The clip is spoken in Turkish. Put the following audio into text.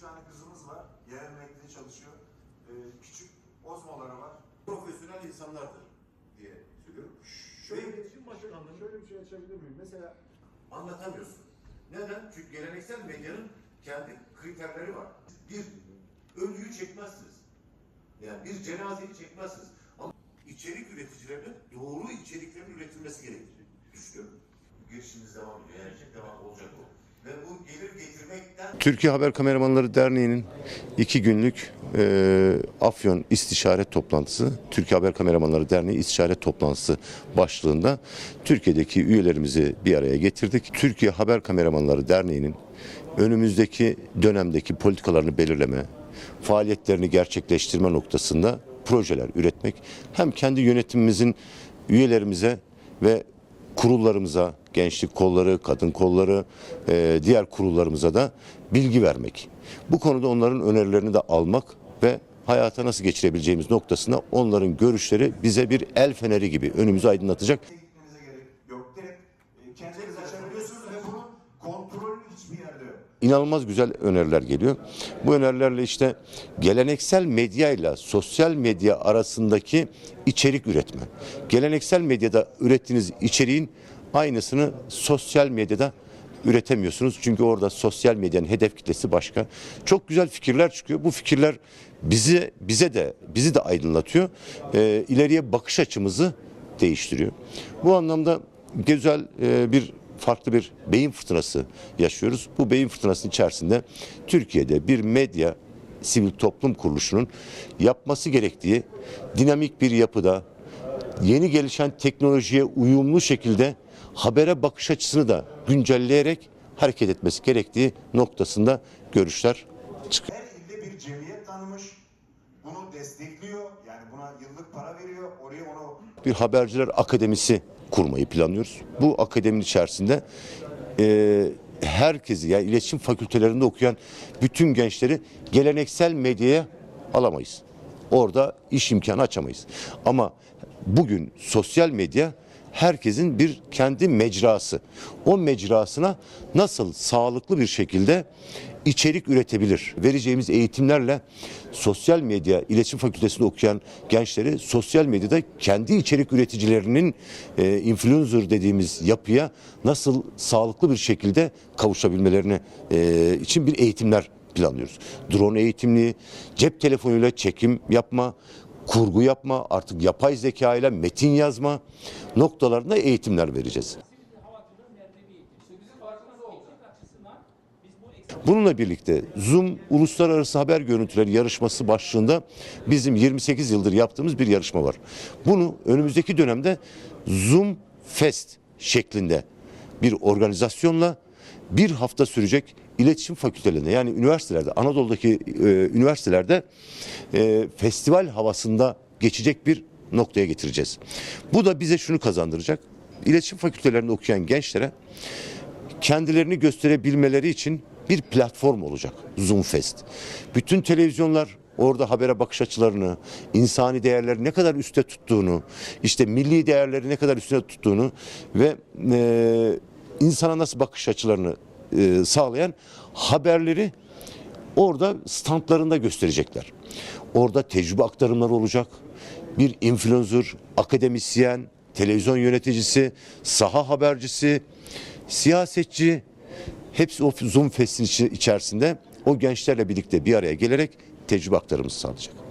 tane kızımız var. Yerel emekli çalışıyor. Ee, küçük ozmoları var. profesyonel insanlardır diye söylüyorum. Şöyle, Ve iletişim başkanlığı şöyle bir şey açabilir miyim? Mesela anlatamıyorsun. Neden? Çünkü geleneksel medyanın kendi kriterleri var. Bir ölüyü çekmezsiniz. Yani bir cenazeyi çekmezsiniz. Ama içerik üreticilerinin doğru içeriklerin üretilmesi gerektiğini düşünüyorum. Girişimiz devam ediyor. Yani devam olacak bu. Türkiye Haber Kameramanları Derneği'nin iki günlük e, Afyon İstişare Toplantısı, Türkiye Haber Kameramanları Derneği İstişare Toplantısı başlığında Türkiye'deki üyelerimizi bir araya getirdik. Türkiye Haber Kameramanları Derneği'nin önümüzdeki dönemdeki politikalarını belirleme, faaliyetlerini gerçekleştirme noktasında projeler üretmek hem kendi yönetimimizin üyelerimize ve kurullarımıza, gençlik kolları, kadın kolları, e, diğer kurullarımıza da bilgi vermek. Bu konuda onların önerilerini de almak ve hayata nasıl geçirebileceğimiz noktasında onların görüşleri bize bir el feneri gibi önümüzü aydınlatacak. İnanılmaz güzel öneriler geliyor. Bu önerilerle işte geleneksel medya ile sosyal medya arasındaki içerik üretme. Geleneksel medyada ürettiğiniz içeriğin aynısını sosyal medyada üretemiyorsunuz. Çünkü orada sosyal medyanın hedef kitlesi başka. Çok güzel fikirler çıkıyor. Bu fikirler bizi bize de bizi de aydınlatıyor. Ee, ileriye bakış açımızı değiştiriyor. Bu anlamda güzel e, bir farklı bir beyin fırtınası yaşıyoruz. Bu beyin fırtınasının içerisinde Türkiye'de bir medya sivil toplum kuruluşunun yapması gerektiği dinamik bir yapıda yeni gelişen teknolojiye uyumlu şekilde habere bakış açısını da güncelleyerek hareket etmesi gerektiği noktasında görüşler çıkıyor. Her ilde bir cemiyet tanımış. Bunu destekliyor. Yani buna yıllık para veriyor. Oraya onu bir haberciler akademisi kurmayı planlıyoruz. Bu akademinin içerisinde e, herkesi yani iletişim fakültelerinde okuyan bütün gençleri geleneksel medyaya alamayız. Orada iş imkanı açamayız. Ama bugün sosyal medya herkesin bir kendi mecrası. O mecrasına nasıl sağlıklı bir şekilde içerik üretebilir? Vereceğimiz eğitimlerle sosyal medya iletişim fakültesinde okuyan gençleri sosyal medyada kendi içerik üreticilerinin e, influencer dediğimiz yapıya nasıl sağlıklı bir şekilde kavuşabilmelerine e, için bir eğitimler planlıyoruz. Drone eğitimli, cep telefonuyla çekim yapma, kurgu yapma, artık yapay zeka ile metin yazma noktalarında eğitimler vereceğiz. Bununla birlikte Zoom Uluslararası Haber Görüntüleri Yarışması başlığında bizim 28 yıldır yaptığımız bir yarışma var. Bunu önümüzdeki dönemde Zoom Fest şeklinde bir organizasyonla bir hafta sürecek iletişim fakültelerinde yani üniversitelerde Anadolu'daki e, üniversitelerde e, festival havasında geçecek bir noktaya getireceğiz. Bu da bize şunu kazandıracak. İletişim fakültelerinde okuyan gençlere kendilerini gösterebilmeleri için bir platform olacak Zoom Fest. Bütün televizyonlar orada habere bakış açılarını, insani değerleri ne kadar üstte tuttuğunu, işte milli değerleri ne kadar üstüne tuttuğunu ve e, insana nasıl bakış açılarını e, sağlayan haberleri orada standlarında gösterecekler. Orada tecrübe aktarımları olacak. Bir influencer, akademisyen, televizyon yöneticisi, saha habercisi, siyasetçi hepsi o Zoom Fest'in içerisinde o gençlerle birlikte bir araya gelerek tecrübe aktarımı sağlayacak.